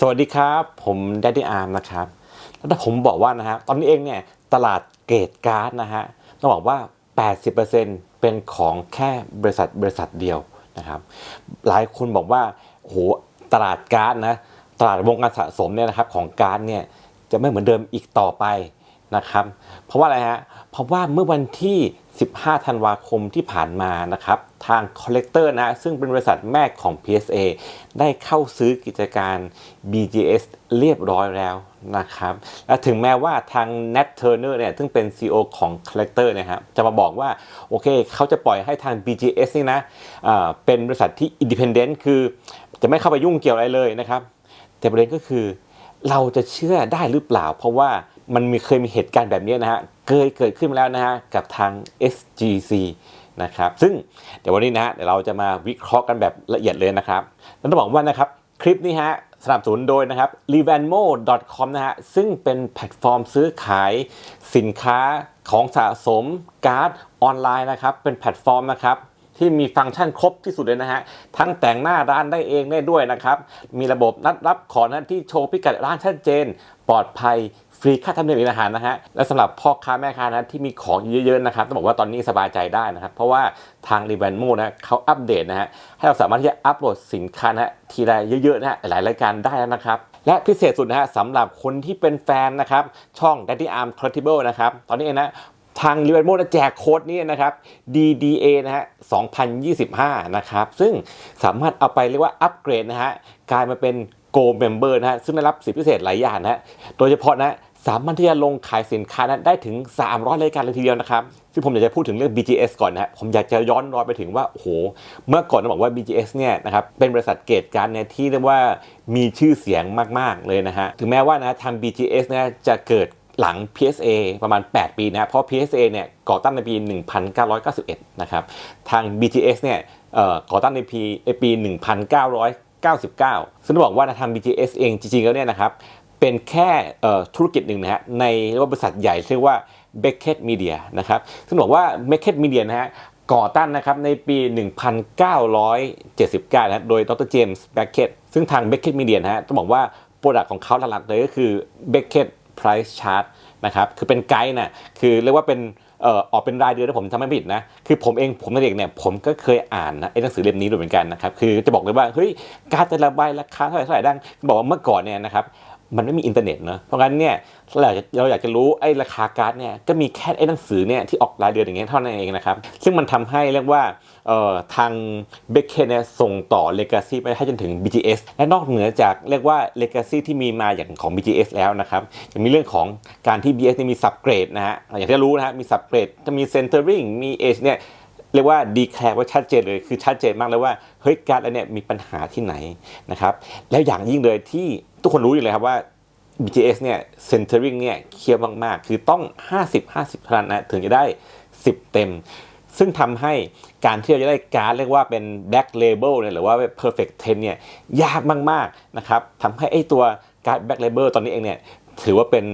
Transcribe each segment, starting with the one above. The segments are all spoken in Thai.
สวัสดีครับ ผมแดดดี้อาร์มนะครับแล้วถ้าผมบอกว่านะฮะตอนนี้เองเนี่ยตลาดเกรดการ์ดนะฮะต้องบอกว่า 80%เป็นของแค่บริษัทบริษัทเดียวนะครับหลายคนบอกว่าโอ้โหตลาดการ์ดนะตลาดวงการสะสมเนี่ยนะครับของการ์ดเนี่ยจะไม่เหมือนเดิมอีกต่อไปนะครับเพราะว่าอะไรฮะเพราะว่าเมื่อวันที่ 15 ธันวาคมที่ผ่านมานะครับ ทาง Collector นะซึ่งเป็นบริษัทแม่ของ PSA ได้เข้าซื้อกิจการ BGS เรียบร้อยแล้วนะครับ และถึงแม้ว่าทาง Nat Turner เนี่ยซึ่งเป็น CEO ของ Collector นะครับจะมาบอกว่า โอเค เขาจะปล่อยให้ทาง BGS นี่นะอ่าเป็นบริษัทที่ Independent คือจะไม่เข้าไปยุ่งเกี่ยวอะไรเลยนะครับ แต่ประเด็นก็คือเราจะเชื่อได้หรือเปล่า เพราะว่ามันมีเคยมีเหตุการณ์แบบนี้นะฮะเคยเกิดขึ้นมาแล้วนะฮะกับทาง SGC นะครับ ซึ่งเดี๋ยววันนี้นะฮะเดี๋ยวเราจะมาวิเคราะห์กันแบบละเอียดเลยนะครับแล้วต้องบอกว่านะครับคลิปนี้ฮะสนับสนุนโดยนะครับ r e v a n m o c o m นะฮะซึ่งเป็นแพลตฟอร์มซื้อขายสินค้าของสะสมการ์ดออนไลน์นะครับ เป็นแพลตฟอร์มนะครับที่มีฟังก์ชันครบที่สุดเลยนะฮะ ทั้งแต่งหน้าร้านได้เองได้ด้วยนะครับ มีระบบนัดรับของที่โชว์พิกัดร้านชัดเจน ปลอดภัย ฟรีค่าธรรมเนียมอาหารนะฮะและสำหรับพ่อค้าแม่ค้านะที่มีของเยอะๆนะครับต้องบอกว่าตอนนี้สบายใจได้นะครับ เพราะว่าทางรีแวนโมนะเขาอัปเดตนะฮะให้เราสามารถที่จะอัปโหลดสินค้านะทีละเยอะๆนะฮะหลายรายการได้แล้วนะครับ และพิเศษสุดนะฮะสำหรับคนที่เป็นแฟนนะครับ ช่อง Daddy Arm Collectible นะครับ ตอนนี้เองนะทาง r e v e n m o แจกโค้ดนี้นะครับ DDA นะฮะ 2025 นะครับ ซึ่งสามารถเอาไปเรียกว่าอัปเกรดนะฮะ กลายมาเป็น Go Member นะฮะ ซึ่งได้รับสิทธิพิเศษหลายอย่างนะฮะโดยเฉพาะนะ สามารถที่จะลงขายสินค้านั้นได้ถึง 300รายการเลยทีเดียวนะครับ ซึ่งผมอยากจะพูดถึงเรื่อง BGS ก่อนนะผมอยากจะย้อนรอยไปถึงว่า โอ้โห เมื่อก่อนต้องบอกว่า BGS เนี่ยนะครับ เป็นบริษัทเกตการเนี่ยที่เรียกว่ามีชื่อเสียงมาก ๆ เลยนะฮะ ถึงแม้ว่านะทาง BGS เนะจะเกิดหลัง PSA ประมาณ 8 ปีนะ เพราะ PSA เนี่ยก่อตั้งในปี 1991 นะครับ ทาง BTS เนี่ยเอ่อก่อตั้งในปีในปี 1999 ซึ่งต้องบอกว่าทาง BTS เองจริงๆแล้วเนี่ยนะครับ เป็นแค่ธุรกิจหนึ่งนะฮะในเรียกว่าบริษัทใหญ่เรียกว่า Beckett Media นะครับซึ่งบอกว่า Beckett Media นะฮะก่อตั้งนะครับในปี 1979 นะฮะโดยดรเจมส์แบ c เ e t ซึ่งทาง Beckett Media นะฮะต้องบอกว่าโปรดักต์ของเขาหลักๆเลยก็คือ Beckett Price Chart นะครับคือเป็นไกด์นะคือเรียกว่าเป็นเอ่อออกเป็นรายเดือนถ้าผมจำไม่ผิดนะ คือผมเองผมตั้งแต่เด็กเนี่ยผมก็เคยอ่านนะไอ้หนังสือเล่มนี้ด้วยเหมือนกันนะครับ คือจะบอกเลยว่า เฮ้ย การแต่ละใบราคาเท่าไหร่เท่าไหร่ดังบอกว่าเมื่อก่อนเนี่ยนะครับ มันไม่มีอินเทอร์เน็ตเนอะเพราะงั้นเนี่ยเราอยากจะเราอยากจะรู้ไอ้ราคาการ์ดเนี่ยก็มีแค่ไอ้หนังสือเนี่ยที่ออกรายเดือนอย่างเงี้ยเท่านั้นเองนะครับ ซึ่งมันทำให้เรียกว่าเอ่อทางเบคเคนเนี่ยส่งต่อเลกาซีไปให้จนถึง BTS และนอกเหนือจากเรียกว่าเลกาซีที่มีมาอย่างของ BTS แล้วนะครับยังมีเรื่องของการที่ BTS เนี่ยมีสับเกรดนะฮะอย่างที่รู้นะฮะมีสับเกรดจะมีเซนเตอร์ริงมีเอชเนี่ย เรียกว่าดีแคลร์ว่าชัดเจนเลยคือชัดเจนมากเลยว่าเฮ้ยการ์ดอันเนี้ยมีปัญหาที่ไหนนะครับแล้วอย่างยิ่งเลยที่ทุกคนรู้อยู่เลยครับว่า BTS เนี่ย centering เนี่ยเคี่ยวมาก ๆ คือต้อง 50 50เท่านั้นนะถึงจะได้ 10 เต็ม ซึ่งทำให้การที่เราจะได้การ์ดเรียกว่าเป็น black label เนี่ยหรือว่า perfect 10เนี่ยยากมาก ๆ นะครับทำให้ไอ้ตัวการ์ด black label ตอนนี้เองเนี่ยถือว่าเป็น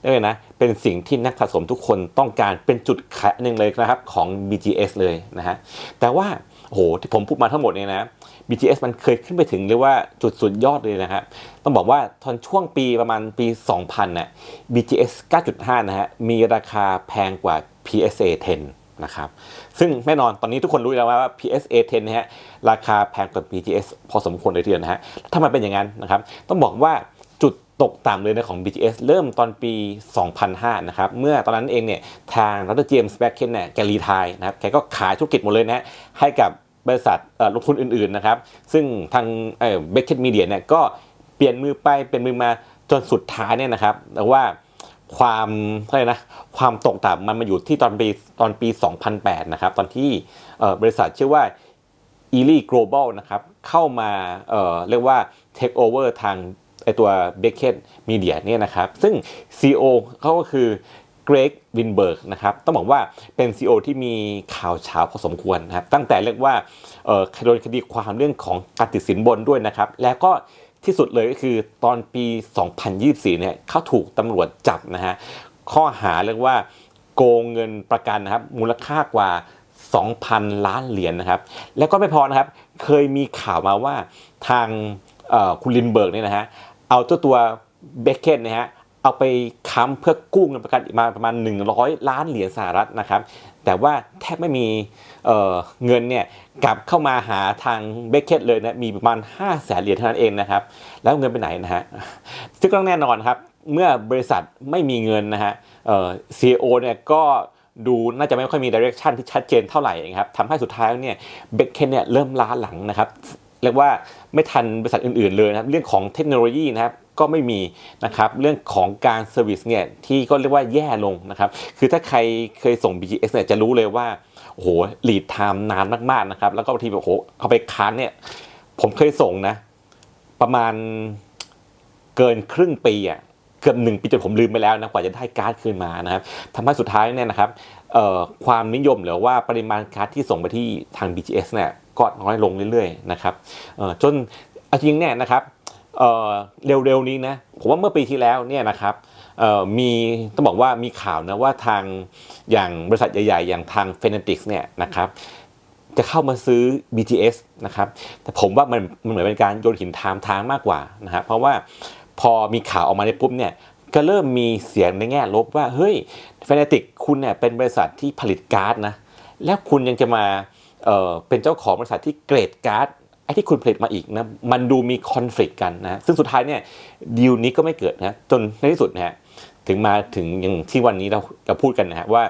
เรียนะเป็นสิ่งที่นักสะสมทุกคนต้องการเป็นจุดขายหนึ่งเลยนะครับของ BGS เลยนะฮะแต่ว่าโหที่ผมพูดมาทั้งหมดเนี่ยนะ BTS มันเคยขึ้นไปถึงเรียกว่าจุดสุดยอดเลยนะครับ ต้องบอกว่าตอนช่วงปีประมาณปี 2000น่ะ BTS 9.5 นะฮะ มีราคาแพงกว่า PSA 10 นะครับ ซึ่งแน่นอนตอนนี้ทุกคนรู้แล้วว่า PSA 10 นะฮะ ราคาแพงกว่า BTS พอสมควรเลยทีเดียวนะฮะ ถ้ามันเป็นอย่างนั้นนะครับ ต้องบอกว่า ตกต่ำเลยนะของ BTS เริ่มตอนปี 2005 นะครับ เมื่อตอนนั้นเองเนี่ยทางดรเจมส์แบ็คเคนเนี่ยแกรีไทายนะครับ แกก็ขายธุรกิจหมดเลยนะฮะให้กับบริษัทลงทุนอื่นๆนะครับ ซึ่งทางเอ่อเคเ t มีเดียเนี่ยก็เปลี่ยนมือไปเป็นมือมาจนสุดท้ายเนี่ยนะครับแต่ว่าความอะไรนะความตกต่ำมันมาอยู่ที่ตอนปีตอนปี 2008 นะครับ ตอนที่เอ่อบริษัทชื่อว่า e l i Global นะครับ เข้ามาเอ่อเรียกว่า take over ทาง ไอตัว b e c k e t Media เนี่ยนะครับ ซึ่ง CEO เขาก็คือเกรกวินเบิร์กนะครับต้องบอกว่าเป็น CEO ที่มีข่าวเช้าพอสมควรนะครับ ตั้งแต่เรียกว่าเอ่อโดนคดีความเรื่องของการติดสินบนด้วยนะครับ แล้วก็ที่สุดเลยก็คือตอนปี 2024 เนี่ยเขาถูกตำรวจจับนะฮะข้อหาเรียกว่าโกงเงินประกันนะครับ มูลค่ากว่า 2,000 ล้านเหรียญนะครับ แล้วก็ไม่พอนะครับ เคยมีข่าวมาว่าทางคุณลินเบิร์กเนี่ยนะฮะ เอาเจ้าตัวเบคเคนนะฮะเอาไปค้ำเพื่อกู้เงินประกันมาประมาณ 100 ล้านเหรียญสหรัฐนะครับ แต่ว่าแทบไม่มีเเงินเนี่ยกลับเข้ามาหาทางเบคเคนเลยนะมีประมาณ 5 0 0แสนเหรียญเท่านั้นเองนะครับ แล้วเงินไปไหนนะฮะซึ่งก็แน่นอนครับ เมื่อบริษัทไม่มีเงินนะฮะเออซีอเนี่ยก็ดูน่าจะไม่ค่อยมีดิเรกชันที่ชัดเจนเท่าไหร่ครับทำให้สุดท้ายเนี่ยเบคเคนเนี่ยเริ่มล้าหลังนะครับ เรียกว่าไม่ทันบริษัทอื่น ๆเลยนะครับ เรื่องของเทคโนโลยีนะครับก็ไม่มีนะครับเรื่องของการเซอร์วิสเนี่ยที่ก็เรียกว่าแย่ลงนะครับคือถ้าใครเคยส่ง BGS เนี่ยจะรู้เลยว่าโอ้โหลีดไทม์นานมากๆนะครับแล้วก็บางทีแบบโอ้โหเอาไปค้านเนี่ยผมเคยส่งนะ ประมาณเกินครึ่งปีอะเกือบหนึ่งปีจนผมลืมไปแล้วนะกว่าจะได้การ์ดคืนมานะครับทำให้สุดท้ายเนี่ยนะครับความนิยมหรือว่าปริมาณการ์ดที่ส่งไปที่ทาง BGS เนี่ย ก็น้อยลงเรื่อยๆนะครับจนจริงเนี่ยนะครับเร็วๆนี้นะผมว่าเมื่อปีที่แล้วเนี่ยนะครับมีต้องบอกว่ามีข่าวนะว่าทางอย่างบริษัทใหญ่ๆ อย่างทาง f e n e t i c เนี่ยนะครับจะเข้ามาซื้อ BTS นะครับแต่ผมว่ามันมันเหมือนเป็นการโยนหินทามทางมากกว่านะครับเพราะว่าพอมีข่าวออกมาในปุ๊บเนี่ยก็เริ่มมีเสียงในแง่ลบว่า เฮ้ย f e n e t i c คุณเนี่ยเป็นบริษัทที่ผลิตการ์ดนะแล้วคุณยังจะมา เเป็นเจ้าของบริษัทที่เกรดการ์ดไอ้ที่คุณผลิตมาอีกนะมันดูมีคอนฟ lict กันนะซึ่งสุดท้ายเนี่ยดีลนี้ก็ไม่เกิดนะจนในที่สุดนะฮะถึงมาถึงอย่างที่วันนี้เราเราพูดกันนะฮะว่า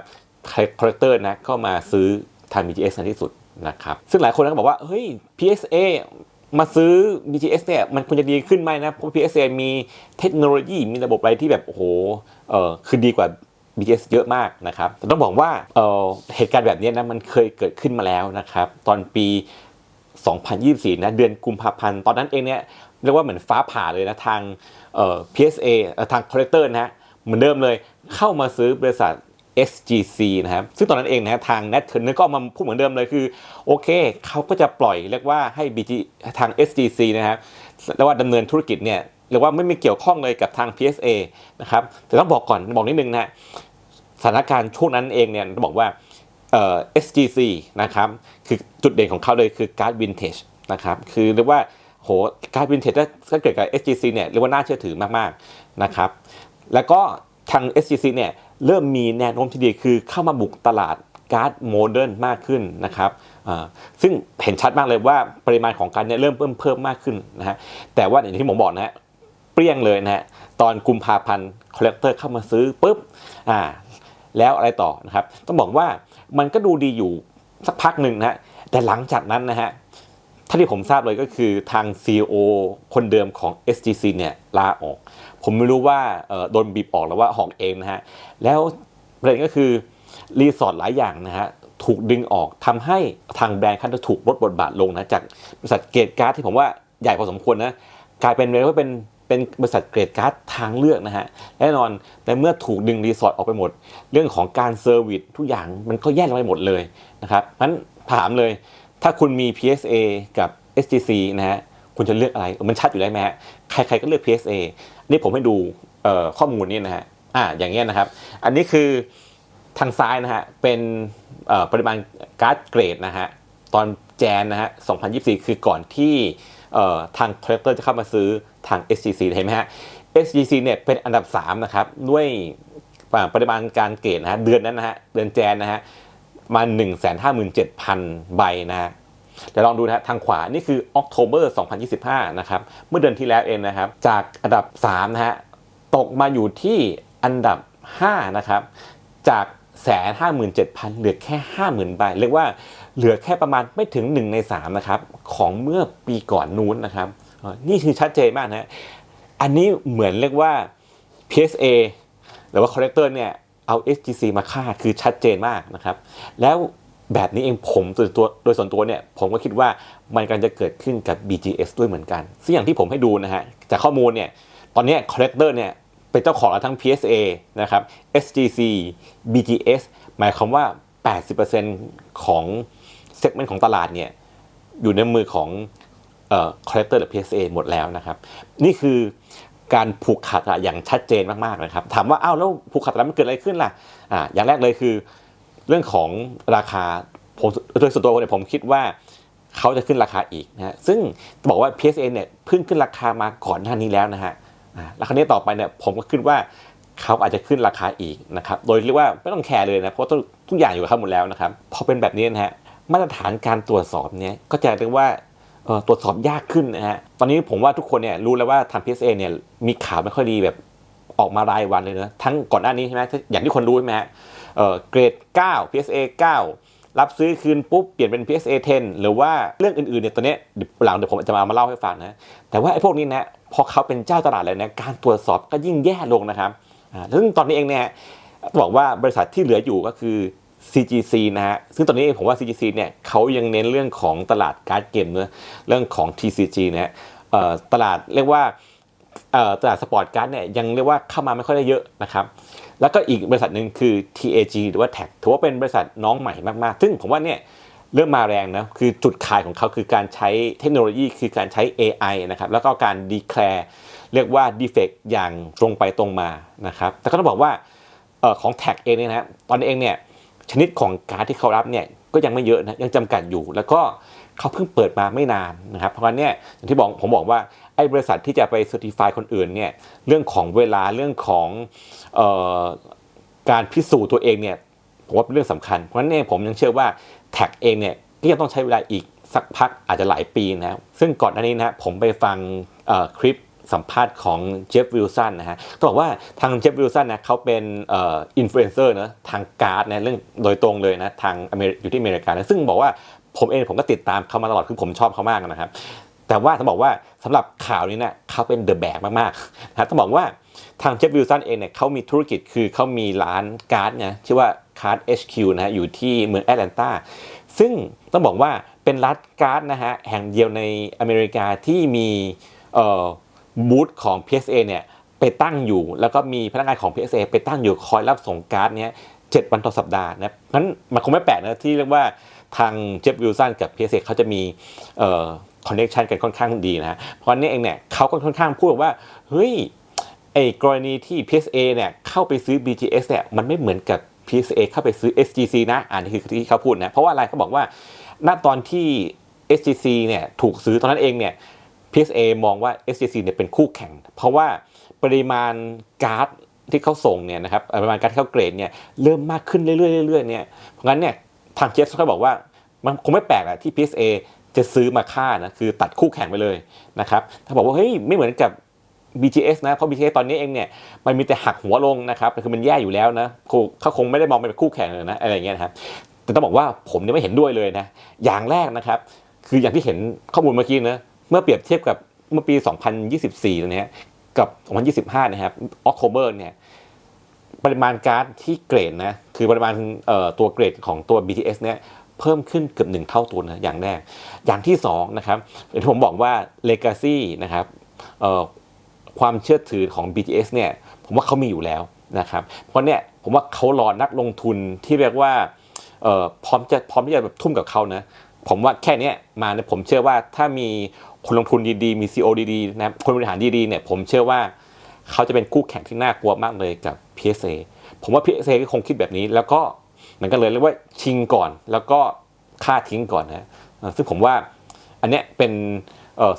คอร์เตอร์นะก็มาซื้อทาง BTS ในที่สุดนะครับซึ่งหลายคนก็บอกว่าเฮ้ย PSA มาซื้อ BTS เนี่ยมันควรจะดีขึ้นไหมนะเพราะ PSA มีเทคโนโลยีมีระบบอะไรที่แบบโอ้โหเออคือดีกว่า BTS เยอะมากนะครับแต่ต้องบอกว่าเเหตุการณ์แบบนี้นะมันเคยเกิดขึ้นมาแล้วนะครับ ตอนปี 2024 นะเดือนกุมภาพันธ์ ตอนนั้นเองเนี่ยเรียกว่าเหมือนฟ้าผ่าเลยนะทางเอ่อ PSA ทาง collector นะฮะเหมือนเดิมเลยเข้ามาซื้อบริษัท SGC นะครับ ซึ่งตอนนั้นเองนะทาง Nat Turner ก็มาพูดเหมือนเดิมเลยคือ โอเค เขาก็จะปล่อยเรียกว่าให้ BG ทาง SGC นะครับเรียกว่าดำเนินธุรกิจเนี่ยเรียกว่าไม่มีเกี่ยวข้องเลยกับทาง PSA นะครับ แต่ต้องบอกก่อนบอกนิดนึงนะ สถานการณ์ช่วงนั้นเองเนี่ยต้องบอกว่าเอ่อ SGC นะครับคือจุดเด่นของเขาเลยคือการ์ดวินเทจนะครับคือเรียกว่าโหการ์ดวินเทจถ้าเกิดกับ SGC เนี่ยเรียกว่าน่าเชื่อถือมากๆนะครับแล้วก็ทาง SGC เนี่ยเริ่มมีแนวโน้มที่ดีคือเข้ามาบุกตลาดการ์ดโมเดิร์นมากขึ้นนะครับซึ่งเห็นชัดมากเลยว่าปริมาณของการเนี่ยเริ่มเพิ่มเพิ่มมากขึ้นนะฮะแต่ว่าอย่างที่ผมบอกนะฮะเปรี้ยงเลยนะฮะตอนกุมภาพันธ์คอลเลกเตอร์เข้ามาซื้อปุ๊บอ่า แล้วอะไรต่อนะครับ ต้องบอกว่ามันก็ดูดีอยู่สักพักหนึ่งนะฮะแต่หลังจากนั้นนะฮะถ้าที่ผมทราบเลยก็คือทาง CEO คนเดิมของ SGC เนี่ยลาออก ผมไม่รู้ว่าโดนบีบออกหรือว่าหอกเองนะฮะแล้วประเด็นก็คือรีสอร์ทหลายอย่างนะฮะถูกดึงออกทำให้ทางแบรนด์คันถูกลดบทบาทลงนะจากบริษัทเกตการ์ดที่ผมว่าใหญ่พอสมควรนะกลายเป็นเรียกว่าเป็น เป็นบริษัทเกรดการ์ดทางเลือกนะฮะแน่นอนแต่เมื่อถูกดึงรีสอร์ทออกไปหมด เรื่องของการเซอร์วิสทุกอย่างมันก็แย่ลงไปหมดเลยนะครับงั้นถามเลย ถ้าคุณมี PSA กับ SGC นะฮะคุณจะเลือกอะไร มันชัดอยู่แล้วไหมฮะใครๆก็เลือก PSA นี่ผมให้ดูข้อมูลนี้นะฮะอ่าอย่างเงี้ยนะครับ อันนี้คือทางซ้ายนะฮะเป็นปริมาณการ์ดเกรดนะฮะตอนแจนนะฮะ2024 คือก่อนที่ทางคอลเลกเตอร์จะเข้ามาซื้อ ทาง SGC เห็นไหมฮะ SGC เนี่ยเป็นอันดับ 3 นะครับ ด้วยปริมาณการเกตนะฮะเดือนนั้นนะฮะเดือนแจนนะฮะมา1 5 7 0 0 0 ใบนะฮะเดี๋ยวลองดูนะฮะทางขวา นี่คือ October 2025 นะครับ เมื่อเดือนที่แล้วเองนะครับ จากอันดับ 3 นะฮะ ตกมาอยู่ที่อันดับ 5 นะครับ จากแสนห้าหมื่นเจ็ดพันเหลือแค่ห้าหมื่นใบเรียกว่าเหลือแค่ประมาณไม่ถึง 1 ใน 3 นะครับ ของเมื่อปีก่อนนู้นนะครับ นี่คือชัดเจนมากนะอันนี้เหมือนเรียกว่า PSA หรือว่า Collector เนี่ยเอา SGC มาฆ่าคือชัดเจนมากนะครับ แล้วแบบนี้เองผมส่วนตัวโดยส่วนตัวเนี่ยผมก็คิดว่ามันกำลังจะเกิดขึ้นกับ BGS ด้วยเหมือนกัน ซึ่งอย่างที่ผมให้ดูนะฮะจากข้อมูลเนี่ยตอนนี้ Collector เนี่ยเป็นเจ้าของทั้ง PSA นะครับ SGC BGS หมายความว่า 80%ของเซกเมนต์ของตลาดเนี่ยอยู่ในมือของ คอลเลกเตอร์หรือ PSA หมดแล้วนะครับ นี่คือการผูกขาดอย่างชัดเจนมากๆนะครับ ถามว่าอ้าวแล้วผูกขาดแล้วมันเกิดอะไรขึ้นล่ะอ่าอย่างแรกเลยคือ เรื่องของราคาผมโดยส่วนตัวเนี่ยผมคิดว่าเขาจะขึ้นราคาอีกนะฮะซึ่งบอกว่า PSA เนี่ยเพิ่งขึ้นราคามาก่อนหน้านี้แล้วนะฮะแล้วคราวนี้ต่อไปเนี่ยผมก็คิดว่าเขาอาจจะขึ้นราคาอีกนะครับ โดยเรียกว่าไม่ต้องแคร์เลยนะ เพราะทุกอย่างอยู่กับเขาหมดแล้วนะครับ พอเป็นแบบนี้นะฮะ มาตรฐานการตรวจสอบเนี่ยก็จะเรียกว่า ตรวจสอบยากขึ้นนะฮะ ตอนนี้ผมว่าทุกคนเนี่ยรู้แล้วว่าทาง PSA เนี่ยมีข่าวไม่ค่อยดีแบบออกมารายวันเลยนะทั้งก่อนหน้านี้ใช่ไหมอย่างที่คนรู้ใช่ไหมฮะเออเกรด 9 PSA 9 รับซื้อคืนปุ๊บเปลี่ยนเป็น PSA 10 หรือว่าเรื่องอื่นๆเนี่ยตัวเนี้ยหลังเดี๋ยวผมจะมามาเล่าให้ฟังนะ แต่ว่าไอ้พวกนี้นะพอเขาเป็นเจ้าตลาดเลยนะการตรวจสอบก็ยิ่งแย่ลงนะครับอ่าซึ่งตอนนี้เองเนี่ยบอกว่าบริษัทที่เหลืออยู่ก็คือ CGC นะฮะ ซึ่งตอนนี้ผมว่า CGC เนี่ยเขายังเน้นเรื่องของตลาดการ์ดเกมเนอะเรื่องของ TCG นะฮะเอ่อตลาดเรียกว่าตลาดสปอร์ตการ์ดเนี่ยยังเรียกว่าเข้ามาไม่ค่อยได้เยอะนะครับ แล้วก็อีกบริษัทหนึ่งคือ TAG หรือว่า TAG ถือว่าเป็นบริษัทน้องใหม่มากๆ ซึ่งผมว่าเนี่ยเริ่มมาแรงนะ คือจุดขายของเขาคือการใช้เทคโนโลยีคือการใช้ AI นะครับ แล้วก็การ declare เรียกว่า defect อย่างตรงไปตรงมานะครับ แต่ก็ต้องบอกว่าออของ TAG เองเนี่ยนะตอนเองเนี่ย ชนิดของการดที่เขารับเนี่ยก็ยังไม่เยอะนะยังจำกัดอยู่ แล้วก็เขาเพิ่งเปิดมาไม่นานนะครับ เพราะงั้นเนี่ยอย่างที่บอกผมบอกว่าไอ้บริษัทที่จะไป certify คนอื่นเนี่ยเรื่องของเวลาเรื่องของออการพิสูจน์ตัวเองเนี่ยผมว่าเป็นเรื่องสำคัญ เพราะฉะนั้นเนี่ยผมยังเชื่อว่าแท็กเองเนี่ยก็ยังต้องใช้เวลาอีกสักพักอาจจะหลายปีนะซึ่งก่อนหน้านี้นะผมไปฟังคลิป สัมภาษณ์ของเจฟวิลสันนะฮะต้องบอกว่าทางเจฟวิลสันนะเขาเป็นอินฟลูเอนเซอร์นะทางการ์ดนะเรื่องโดยตรงเลยนะทางอเมริอยู่ที่อเมริกานะซึ่งบอกว่าผมเองผมก็ติดตามเขามาตลอดคือผมชอบเขามากนะครับ แต่ว่าต้องบอกว่าสำหรับข่าวนี้เนะเขาเป็นเดอะแบกมากๆนะต้องบอกว่าทางเจฟวิลสันเองเนี่ยเขามีธุรกิจคือเขามีร้านการ์ดนะชื่อว่าการ์ด HQ นะฮะอยู่ที่เมืองแอตแลนตาซึ่งต้องบอกว่าเป็นร้านการ์ดนะฮะแห่งเดียวในอเมริกาที่มีเอ่อ บูธของ PSA เนี่ยไปตั้งอยู่ แล้วก็มีพนักงานของ PSA ไปตั้งอยู่คอยรับส่งการ์ดเนี้ยเจ็ดวันต่อสัปดาห์นะงั้นมันคงไม่แปลกนะที่เรียกว่าทางเจฟวิลสันกับ PSA เขาจะมีคอนเน t ชันกันค่อนข้างดีนะ เพราะนี่เองเนี่ยเขาก็ค่อนข้างพูดว่า เฮ้ยไอ้กรณีที่ PSA เนี่ยเข้าไปซื้อ BGS เนี่ยมันไม่เหมือนกับ PSA เข้าไปซื้อ SGC นะอ่านนี่คือที่เขาพูดนะ เพราะว่าอะไรเขาบอกว่า ณตอนที่ SGC เนี่ยถูกซื้อตอนนั้นเองเนี่ย PSA มองว่า SGC เนี่ยเป็นคู่แข่ง เพราะว่าปริมาณการ์ดที่เขาส่งเนี่ยนะครับปริมาณการที่เขาเกรดเนี่ยเริ่มมากขึ้นเรื่อยๆเรื่อยๆเนี่ยเพราะงั้นเนี่ยทางเจฟเขาบอกว่ามันคงไม่แปลกอะที่ PSA จะซื้อมาฆ่านะคือตัดคู่แข่งไปเลยนะครับถ้าบอกว่าเฮ้ยไม่เหมือนกับ BGS นะเพราะ BGS ตอนนี้เองเนี่ยมันมีแต่หักหัวลงนะครับคือมันแย่อยู่แล้วนะเขาคงไม่ได้มองเป็นคู่แข่งเลยนะอะไรอย่างเงี้ยนะครับแต่ต้องบอกว่าผมเนี่ยไม่เห็นด้วยเลยนะอย่างแรกนะครับ คืออย่างที่เห็นข้อมูลเมื่อกี้นะ เมื่อเปรียบเทียบกับเมื่อปี 2024นะฮะกับ 2025 นะครับออกโทเบอร์เนี่ยปริมาณการที่เกรดนะคือปริมาณตัวเกรดของตัว BTS เนี่ยเพิ่มขึ้นเกือบหนึ่งเท่าตัวนะอย่างแรก อย่างที่สองนะครับอย่างที่ผมบอกว่า Legacy นะครับความเชื่อถือของ BTS เนี่ยผมว่าเขามีอยู่แล้วนะครับ เพราะเนี่ยผมว่าเขารอนักลงทุนที่เรียกว่าพร้อมจะพร้อมที่จะแบบทุ่มกับเขานะผมว่าแค่นี้มาเนี่ยผมเชื่อว่าถ้ามี คนลงทุนดีๆ มี CEO ดีๆนะครับคนบริหารดีๆเนี่ยผมเชื่อว่าเขาจะเป็นคู่แข่งที่น่ากลัวมากเลยกับ PSA ผมว่า PSA ก็คงคิดแบบนี้ แล้วก็มันก็เลยเรียกว่าชิงก่อน แล้วก็ฆ่าทิ้งก่อนนะซึ่งผมว่าอันเนี้ยเป็น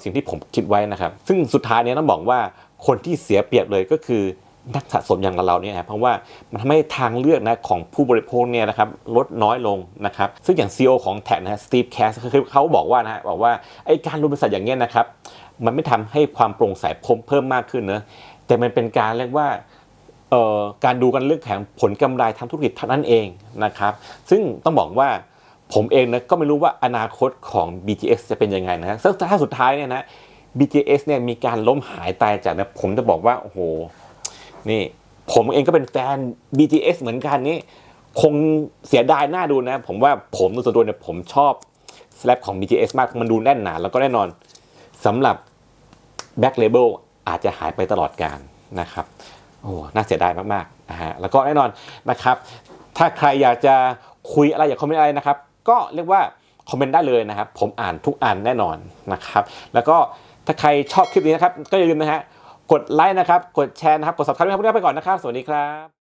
สิ่งที่ผมคิดไว้นะครับ ซึ่งสุดท้ายเนี้ยต้องบอกว่าคนที่เสียเปรียบเลยก็คือ นักสะสมอย่างเราๆเนี่ยนะเพราะว่ามันทำให้ทางเลือกนะของผู้บริโภคเนี่ยนะครับลดน้อยลงนะครับซึ่งอย่าง CEO ของแท็กนะสตีฟแคสเขาบอกว่านะบอกว่าไอ้การรวมบริษัทอย่างเงี้ยนะครับมันไม่ทำให้ความโปร่งใสเพิ่มมากขึ้นนะแต่มันเป็นการเรียกว่าการดูกันเรื่องแข่งผลกำไรทางธุรกิจเท่านั้นเองนะครับ ซึ่งต้องบอกว่าผมเองนะก็ไม่รู้ว่าอนาคตของ BTS จะเป็นยังไงนะซึ่งถ้าสุดท้ายเนี่ยนะ BTS เนี่ยมีการล้มหายตายจากนะผมจะบอกว่าโอ้โห นี่ ผมเองก็เป็นแฟน BTS เหมือนกันนี่คงเสียดายหน้าดูนะ ผมว่าผมส่วนตัวเนี่ยผมชอบสแลปของ BTS มากมันดูแน่นหนาแล้วก็แน่นอนสำหรับ Back Label อาจจะหายไปตลอดการนะครับโอ้น่าเสียดายมากๆนะฮะแล้วก็แน่นอนนะครับ ถ้าใครอยากจะคุยอะไรอยากคอมเมนต์อะไรนะครับ ก็เรียกว่าคอมเมนต์ได้เลยนะครับ ผมอ่านทุกอันแน่นอนนะครับ แล้วก็ถ้าใครชอบคลิปนี้นะครับ ก็อย่าลืมนะฮะ กดไลค์นะครับ กดแชร์นะครับ กด subscribe ครับพวกเราไปก่อนนะครับ สวัสดีครับ